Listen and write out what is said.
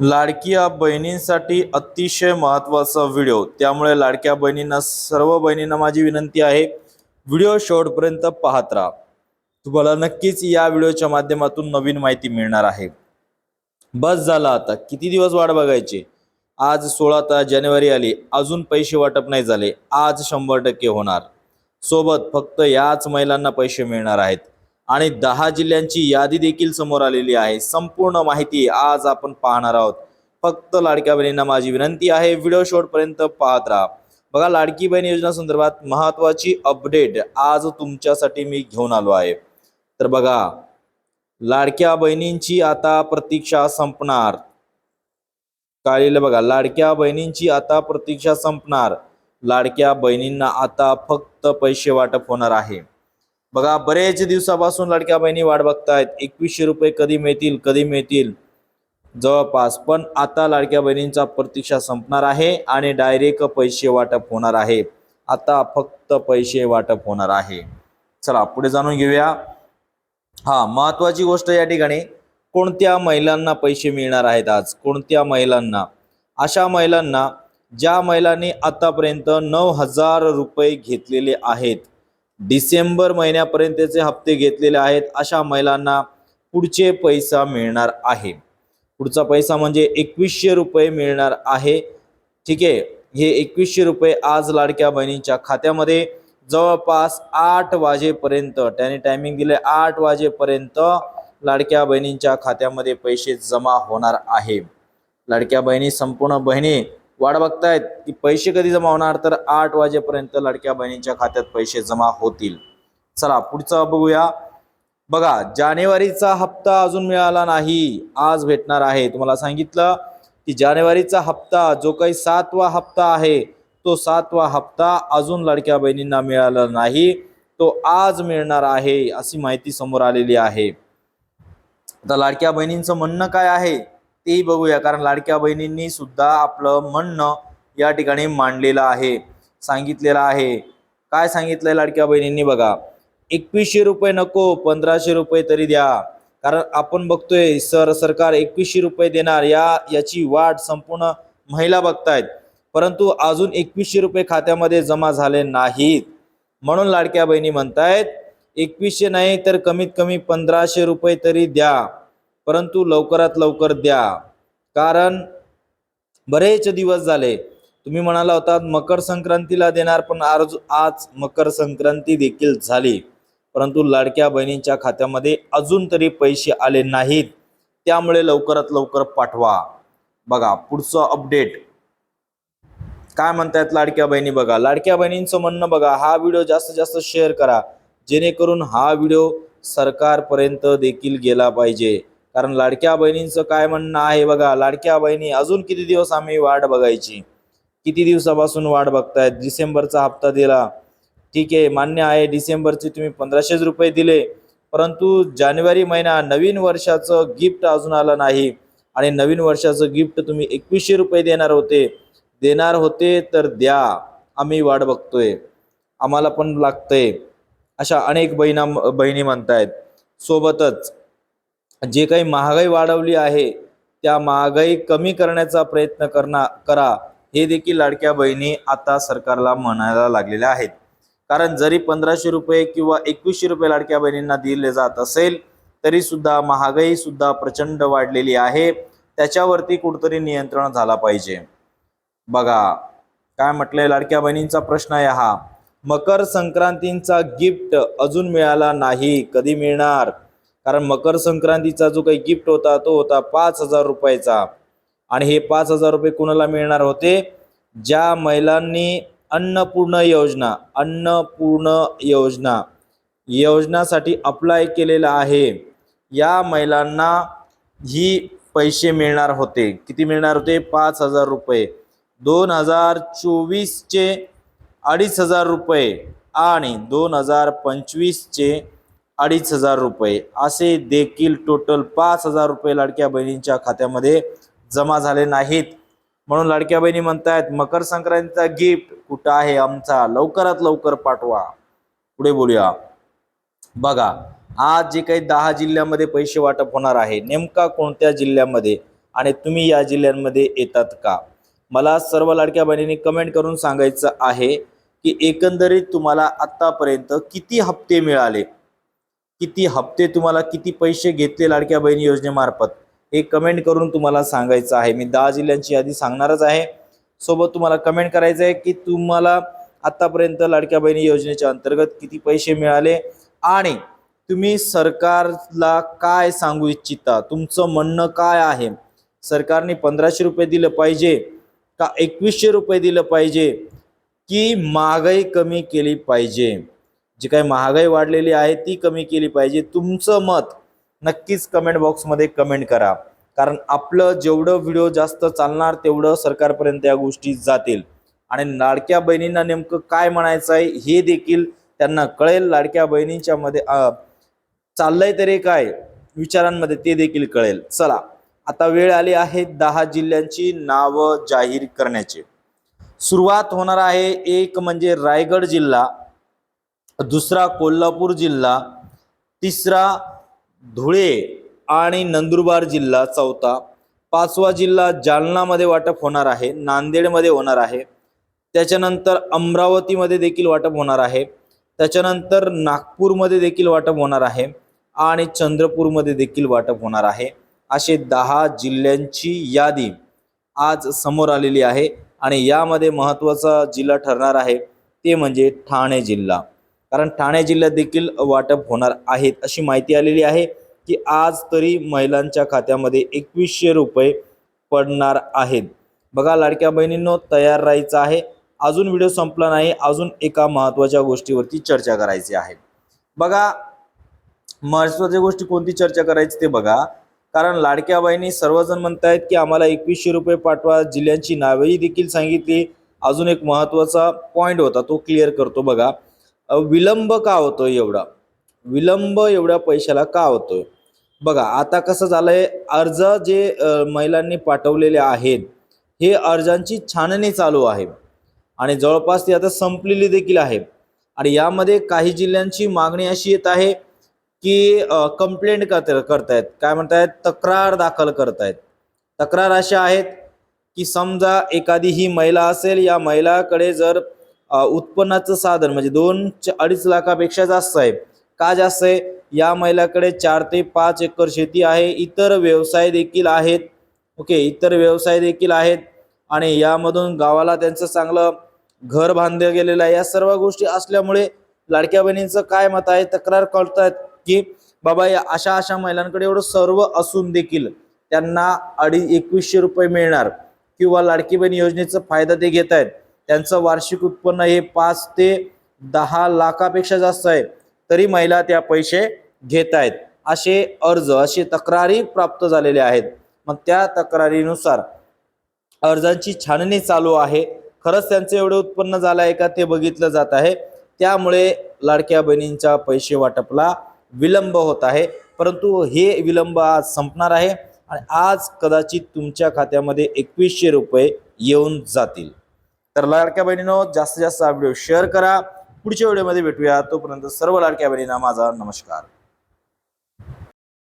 लाडक्या बहिणींसाठी अतिशय महत्त्वाचा व्हिडिओ त्यामुळे लाडक्या बहिणींना सर्व बहिणींना माझी विनंती आहे व्हिडिओ शेवटपर्यंत पाहत राहा. तुम्हाला नक्कीच या व्हिडिओच्या माध्यमातून नवीन माहिती मिळणार आहे. बस झाला आता. किती दिवस वाट बघायची? आज सोळा तास जानेवारी आली. अजून पैसे वाटप नाही झाले. आज शंभर टक्के होणार. सोबत फक्त याच महिलांना पैसे मिळणार आहेत. आणि दहा जिल्ह्यांची यादी देखील समोर आलेली आहे. संपूर्ण माहिती आज आपण पाहणार आहोत. फक्त लाडक्या बहिणींना माझी विनंती आहे व्हिडिओ शेवटपर्यंत पाहत राहा. बघा लाडकी बहीण योजना संदर्भात महत्वाची अपडेट आज तुमच्यासाठी मी घेऊन आलो आहे. तर बघा लाडक्या बहिणींची आता प्रतीक्षा संपणार. काय बघा लाडक्या बहिणींची आता प्रतीक्षा संपणार. लाडक्या बहिणींना आता फक्त पैसे वाटप होणार आहे. बघा बरेच दिवसापासून लाडक्या बहिणी वाट बघतायत. एकवीसशे रुपये कधी मिळतील कधी मिळतील? जवळपास. पण आता लाडक्या बहिणींचा प्रतीक्षा संपणार आहे आणि डायरेक्ट पैसे वाटप होणार आहे. आता फक्त पैसे वाटप होणार आहे. चला पुढे जाणून घेऊया. हा महत्वाची गोष्ट या ठिकाणी कोणत्या महिलांना पैसे मिळणार आहेत आज? कोणत्या महिलांना? अशा महिलांना ज्या महिलांनी आतापर्यंत नऊ हजार रुपये घेतलेले आहेत डिसेंबर महिन्यापर्यंतचे हप्ते घेतलेले आहेत. अशा महिलांना पुढचे पैसा मिळणार आहे. पुढचा पैसा म्हणजे एकवीसशे रुपये मिळणार आहे. ठीक आहे? हे एकवीसशे रुपये आज लाडक्या बहिणींच्या खात्यामध्ये. जवळपास आठ वाजेपर्यंत त्याने टायमिंग दिले आठ वाजेपर्यंत लाडक्या बहिणींच्या खात्यामध्ये पैसे जमा होणार आहे. लाडक्या बहिणी संपूर्ण बहिणी वाट बघतायत की पैसे कधी जमा होणार? तर आठ वाजेपर्यंत लाडक्या बहिणींच्या खात्यात पैसे जमा होतील. चला पुढचा बघूया. बघा जानेवारीचा हप्ता अजून मिळाला नाही. आज भेटणार आहे. तुम्हाला सांगितलं की जानेवारीचा हप्ता जो काही सातवा हप्ता आहे तो सातवा हप्ता अजून लाडक्या बहिणींना मिळाला नाही. तो आज मिळणार आहे अशी माहिती समोर आलेली आहे. आता लाडक्या बहिणींचं म्हणणं काय आहे? तेही बघूया. कारण लाडक्या बहिणींनी सुद्धा आपलं म्हणणं या ठिकाणी मांडलेलं आहे. सांगितलेलं आहे. काय सांगितलंय लाडक्या बहिणींनी बघा? एकवीसशे रुपये नको पंधराशे रुपये तरी द्या. कारण आपण बघतोय सर सरकार एकवीसशे रुपये देणार या याची वाट संपूर्ण महिला बघतायत. परंतु अजून एकवीसशे रुपये खात्यामध्ये जमा झाले नाहीत. म्हणून लाडक्या बहिणी म्हणतायत एकवीसशे नाही तर कमीत कमी पंधराशे रुपये तरी द्या. परंतु लवकरात लवकर द्या. कारण बरेच दिवस झाले तुम्ही म्हणाला होता मकर संक्रांतीला देणार पण आज आज मकर संक्रांती देखील झाली. परंतु लाडक्या बहिणींच्या खात्यामध्ये अजून तरी पैसे आले नाहीत. त्यामुळे लवकरात लवकर पाठवा. बघा पुढचं अपडेट काय म्हणतायत लाडक्या बहिणी बघा लाडक्या बहिणींचं म्हणणं बघा हा व्हिडिओ जास्तीत जास्त शेअर करा. जेणेकरून हा व्हिडिओ सरकारपर्यंत देखील गेला पाहिजे. कारण लाडक्या बहिणींचं काय म्हणणं आहे बघा लाडक्या बहिणी अजून किती दिवस आम्ही वाट बघायची? किती दिवसापासून वाट बघतायत? डिसेंबरचा हप्ता दिला. ठीक आहे मान्य आहे डिसेंबरचे तुम्ही पंधराशेच रुपये दिले. परंतु जानेवारी महिना नवीन वर्षाचं गिफ्ट अजून आलं नाही. आणि नवीन वर्षाचं गिफ्ट तुम्ही एकवीसशे रुपये देणार होते. देणार होते तर द्या. आम्ही वाट बघतोय. आम्हाला पण लागतंय. अशा अनेक बहिणा बहिणी म्हणतायत. सोबतच जे काही महागाई वाढवली आहे त्या महागाई कमी करण्याचा प्रयत्न करणार करा हे देखील लाडक्या बहिणी आता सरकारला म्हणायला लागलेल्या आहेत. कारण जरी पंधराशे रुपये किंवा एकवीसशे रुपये लाडक्या बहिणींना दिले जात असेल तरी सुद्धा महागाई सुद्धा प्रचंड वाढलेली आहे. त्याच्यावरती कुठतरी नियंत्रण झाला पाहिजे. बघा काय म्हटलंय लाडक्या बहिणींचा प्रश्न आहे हा. मकर संक्रांतींचा गिफ्ट अजून मिळाला नाही कधी मिळणार? कारण मकर संक्रांतीचा जो काही गिफ्ट होता तो होता पाच हजार रुपयाचा. आणि हे पाच हजार रुपये कुणाला मिळणार होते? ज्या महिलांनी अन्नपूर्ण योजना अन्नपूर्ण योजना योजनासाठी अप्लाय केलेला आहे या महिलांना ही पैसे मिळणार होते. किती मिळणार होते? पाच हजार रुपये. दोन हजार चोवीसचे अडीच हजार रुपये आणि दोन हजार पंचवीसचे अडीच हजार रुपये. असे देखील टोटल पाच हजार रुपये लाडक्या बहिणींच्या खात्यामध्ये जमा झाले नाहीत. म्हणून लाडक्या बहिणी म्हणतायत मकर संक्रांतीचा गिफ्ट कुठं आहे आमचा? लवकरात लवकर पाठवा. पुढे बोलूया. बघा आज जे काही दहा जिल्ह्यामध्ये पैसे वाटप होणार आहे नेमका कोणत्या जिल्ह्यामध्ये आणि तुम्ही या जिल्ह्यांमध्ये येतात का? मला सर्व लाडक्या बहिणींनी कमेंट करून सांगायचं आहे की एकंदरीत तुम्हाला आत्तापर्यंत किती हप्ते मिळाले? किती हप्ते तुम्हाला किती पैसे घेतले लाडक्या बहिणी योजनेमार्फत? हे कमेंट करून तुम्हाला सांगायचं आहे. मी दहा जिल्ह्यांची यादी सांगणारच आहे. सोबत तुम्हाला कमेंट करायचं आहे की तुम्हाला आत्तापर्यंत लाडक्या बहिणी योजनेच्या अंतर्गत किती पैसे मिळाले आणि तुम्ही सरकारला काय सांगू इच्छिता? तुमचं म्हणणं काय आहे? सरकारने पंधराशे रुपये दिलं पाहिजे का एकवीसशे रुपये दिलं पाहिजे की महागाई कमी केली पाहिजे? जी काही महागाई वाढलेली आहे ती कमी केली पाहिजे. तुमचं मत नक्कीच कमेंट बॉक्समध्ये कमेंट करा. कारण आपलं जेवढं व्हिडिओ जास्त चालणार तेवढं सरकारपर्यंत या गोष्टी जातील. आणि लाडक्या बहिणींना नेमकं काय म्हणायचं आहे हे देखील त्यांना कळेल. लाडक्या बहिणींच्या मध्ये चाललंय तरी काय विचारांमध्ये ते देखील कळेल. चला आता वेळ आली आहे दहा जिल्ह्यांची नावं जाहीर करण्याची. सुरुवात होणार आहे एक म्हणजे रायगड जिल्हा. दुसरा कोल्हापूर जिल्हा तिसरा धुळे आणि नंदुरबार जिल्हा चौथा. पाचवा जिल्हा जालनामध्ये वाटप होणार आहे नांदेडमध्ये होणार आहे. त्याच्यानंतर अमरावतीमध्ये देखील वाटप होणार आहे. त्याच्यानंतर नागपूरमध्ये देखील वाटप होणार आहे आणि चंद्रपूरमध्ये देखील वाटप होणार आहे. असे दहा जिल्ह्यांची यादी आज समोर आलेली आहे आणि यामध्ये महत्त्वाचा जिल्हा ठरणार आहे ते म्हणजे ठाणे जिल्हा. कारण ठाणे जिल्ह्यात देखील वाटप होणार आहेत अशी माहिती आलेली आहे की आज तरी महिलांच्या खात्यामध्ये एकवीसशे रुपये पडणार आहेत. बघा लाडक्या बहिणींनो तयार राहायचं आहे. अजून व्हिडिओ संपला नाही अजून एका महत्त्वाच्या गोष्टीवरती चर्चा करायची आहे. बघा महत्त्वाच्या गोष्टी कोणती चर्चा करायची ते बघा. कारण लाडक्या बहिणी सर्वजण म्हणतायत की आम्हाला एकवीसशे रुपये पाठवा जिल्ह्यांची नावेही देखील सांगितली. अजून एक महत्त्वाचा पॉईंट होता तो क्लिअर करतो बघा. विलंब का होतोय एवढा? विलंब एवढ्या पैशाला का होतोय? बघा आता कसं झालंय अर्ज जे महिलांनी पाठवलेले आहेत हे अर्जांची छाननी चालू आहे. आणि जवळपास ती आता संपलेली देखील आहे. आणि यामध्ये काही जिल्ह्यांची मागणी अशी येत आहे की कंप्लेंट करत करतायत. काय म्हणतायत? तक्रार दाखल करतायत. तक्रार अशा आहेत की समजा एखादी ही महिला असेल या महिलाकडे जर उत्पन्नाचं साधन म्हणजे दोन अडीच लाखापेक्षा जास्त आहे. का जास्त आहे? या महिलाकडे चार ते पाच एकर शेती आहे. इतर व्यवसाय देखील आहेत. ओके इतर व्यवसाय देखील आहेत. आणि यामधून गावाला त्यांचं चांगलं घर बांधलं गेलेलं आहे. या सर्व गोष्टी असल्यामुळे लाडक्या बहिणींचं काय मत आहे? तक्रार करतायत की बाबा या अशा अशा महिलांकडे एवढं सर्व असून देखील त्यांना अडी एकवीसशे रुपये मिळणार किंवा लाडकी बहीण योजनेचा फायदा ते घेत आहेत त्यांचं वार्षिक उत्पन्न हे पाच ते दहा लाखापेक्षा जास्त आहे. तरी महिला त्या पैसे घेत आहेत. असे अर्ज असे तक्रारी प्राप्त झालेले आहेत. मग त्या तक्रारीनुसार अर्जांची छाननी चालू आहे. खरंच त्यांचं एवढं उत्पन्न झालं आहे का ते बघितलं जात आहे. त्यामुळे लाडक्या बहिणींच्या पैसे वाटपला विलंब होत आहे. परंतु हे विलंब आज संपणार आहे आणि आज कदाचित तुमच्या खात्यामध्ये एकवीसशे रुपये येऊन जातील. तर लाडक्या बहिणीनो जास्तीत जास्त हा व्हिडिओ शेअर करा. पुढच्या व्हिडिओमध्ये भेटूया. तोपर्यंत सर्व लाडक्या बहिणींना माझा नमस्कार.